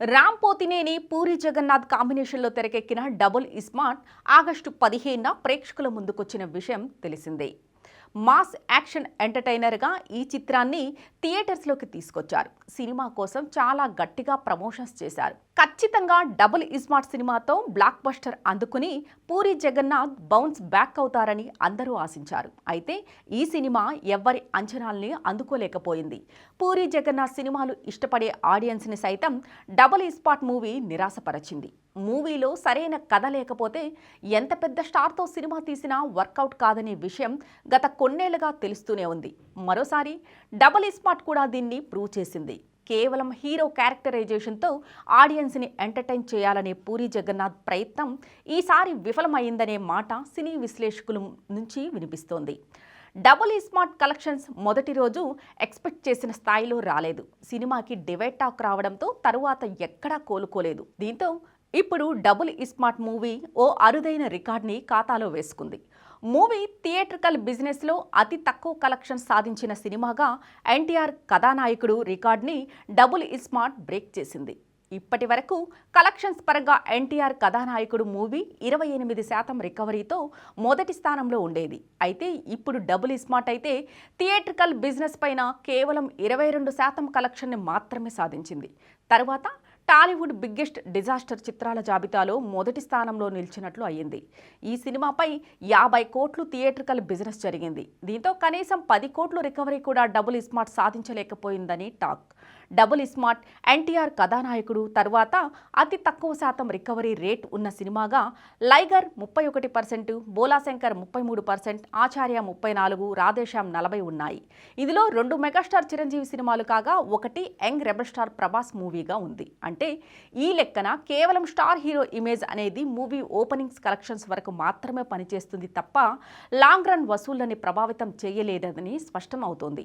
రామ్ పోతినేని పూరి జగన్నాథ్ కాంబినేషన్లో తెరకెక్కిన double iSmart August పదిహేనున ప్రేక్షకుల ముందుకొచ్చిన విషయం తెలిసిందే. మాస్ యాక్షన్ ఎంటర్టైనర్గా ఈ చిత్రాన్ని థియేటర్స్లోకి తీసుకొచ్చారు. సినిమా కోసం చాలా గట్టిగా ప్రమోషన్స్ చేశారు. ఖచ్చితంగా డబుల్ ఇస్మార్ట్ సినిమాతో బ్లాక్ బస్టర్ అందుకుని పూరి జగన్నాథ్ బౌన్స్ బ్యాక్ అవుతారని అందరూ ఆశించారు. అయితే ఈ సినిమా ఎవ్వరి అంచనాల్ని అందుకోలేకపోయింది. పూరి జగన్నాథ్ సినిమాలు ఇష్టపడే ఆడియన్స్ని సైతం డబుల్ ఇస్మార్ట్ మూవీ నిరాశపరచింది. మూవీలో సరైన కథ లేకపోతే ఎంత పెద్ద స్టార్తో సినిమా తీసినా వర్కౌట్ కాదనే విషయం గత కొన్నేళ్ళుగా తెలుస్తూనే ఉంది. మరోసారి డబుల్ ఇస్మార్ట్ కూడా దీన్ని ప్రూవ్ చేసింది. కేవలం హీరో క్యారెక్టరైజేషన్తో ఆడియన్స్ని ఎంటర్టైన్ చేయాలనే పూరి జగన్నాథ్ ప్రయత్నం ఈసారి విఫలమైందనే మాట సినీ విశ్లేషకుల నుంచి వినిపిస్తోంది. డబుల్ స్మార్ట్ కలెక్షన్స్ మొదటి రోజు ఎక్స్పెక్ట్ చేసిన స్థాయిలో రాలేదు. సినిమాకి డివైడ్ టాక్ రావడంతో తరువాత ఎక్కడా కోలుకోలేదు. దీంతో ఇప్పుడు డబుల్ ఇస్మార్ట్ మూవీ ఓ అరుదైన రికార్డ్ని ఖాతాలో వేసుకుంది. మూవీ థియేట్రికల్ బిజినెస్లో అతి తక్కువ కలెక్షన్ సాధించిన సినిమాగా ఎన్టీఆర్ కథానాయకుడు రికార్డ్ని డబుల్ ఇస్మార్ట్ బ్రేక్ చేసింది. ఇప్పటి వరకు కలెక్షన్స్ పరంగా ఎన్టీఆర్ కథానాయకుడు మూవీ ఇరవై ఎనిమిది శాతం రికవరీతో మొదటి స్థానంలో ఉండేది. అయితే ఇప్పుడు డబుల్ స్మార్ట్ అయితే థియేట్రికల్ బిజినెస్ పైన కేవలం ఇరవై రెండు శాతం కలెక్షన్ని మాత్రమే సాధించింది. తర్వాత టాలీవుడ్ బిగ్గెస్ట్ డిజాస్టర్ చిత్రాల జాబితాలో మొదటి స్థానంలో నిలిచినట్లు అయ్యింది. ఈ సినిమాపై యాభై కోట్లు థియేట్రికల్ బిజినెస్ జరిగింది. దీంతో కనీసం పది కోట్లు రికవరీ కూడా double iSmart సాధించలేకపోయిందని talk. Double ismart NTR Kathanayakudu తర్వాత అతి తక్కువ శాతం రికవరీ రేట్ ఉన్న సినిమాగా లైగర్ ముప్పై ఒకటి పర్సెంట్ బోలాశంకర్ ముప్పై మూడు పర్సెంట్ ఆచార్య ముప్పై నాలుగు రాధేశ్యాం నలభై ఉన్నాయి. ఇందులో రెండు మెగాస్టార్ చిరంజీవి సినిమాలు కాగా ఒకటి యంగ్ రెబల్ స్టార్ ప్రభాస్ మూవీగా ఉంది. అంటే ఈ లెక్కన కేవలం స్టార్ హీరో ఇమేజ్ అనేది మూవీ ఓపెనింగ్స్ కలెక్షన్స్ వరకు మాత్రమే పనిచేస్తుంది తప్ప లాంగ్ రన్ వసూళ్ళని ప్రభావితం చేయలేదని స్పష్టం అవుతోంది